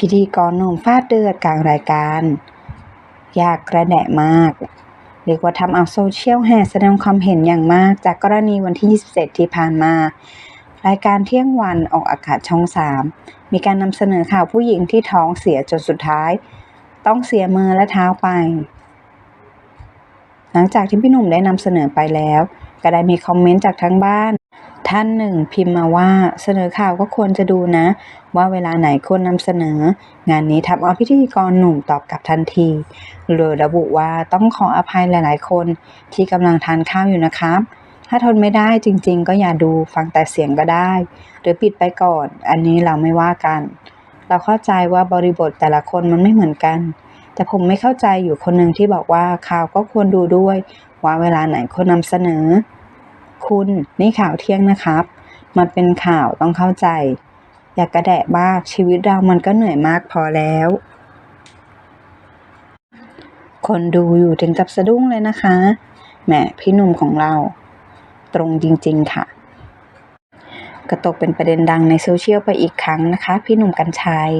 พิธีกรหนุ่มฟาดเดือดกลางรายการ ยากกระแดะมาก เรียกว่าทำเอาโซเชียลแห่แสดงความเห็นอย่างมาก จากกรณีวันที่ 27 ที่ผ่านมา รายการเที่ยงวันออกอากาศช่อง 3 มีการนำเสนอข่าวผู้หญิงที่ท้องเสียจนสุดท้าย ต้องเสียมือและเท้าไป หลังจากที่พี่หนุ่มได้นำเสนอไปแล้ว ก็ได้มีคอมเมนต์จากทั้งบ้าน ท่านหนึ่งพิมพ์มาว่าเสนอข่าวก็ควรจะดูนะ ว่าเวลาไหนควรนำเสนอ งานนี้ทำเอาพิธีกรหนุ่มตอบกลับทันทีโดยระบุว่าต้องขออภัยหลาย ๆ คนที่กำลังทานข้าวอยู่นะครับ ถ้าทนไม่ได้จริง ๆ ก็อย่าดูฟังแต่เสียงก็ได้ หรือปิดไปก่อน อันนี้เราไม่ว่ากัน เราเข้าใจว่าบริบทแต่ละคนมันไม่เหมือนกัน แต่ผมไม่เข้าใจอยู่คนหนึ่งที่บอกว่าข่าวก็ควรดูด้วย ว่าเวลาไหนควรนำเสนอ คุณ นี่ข่าวเที่ยงนะครับ มันเป็นข่าวต้องเข้าใจ อย่ากระแดะมากชีวิตเรามันก็เหนื่อยมากพอแล้ว คนดูอยู่ถึงกับสะดุ้งเลยนะคะ แหมพี่หนุ่มของเรา ตรงจริงๆค่ะ กระตกเป็นประเด็นดังในโซเชียลไปอีกครั้งนะคะ พี่หนุ่มกัญชัย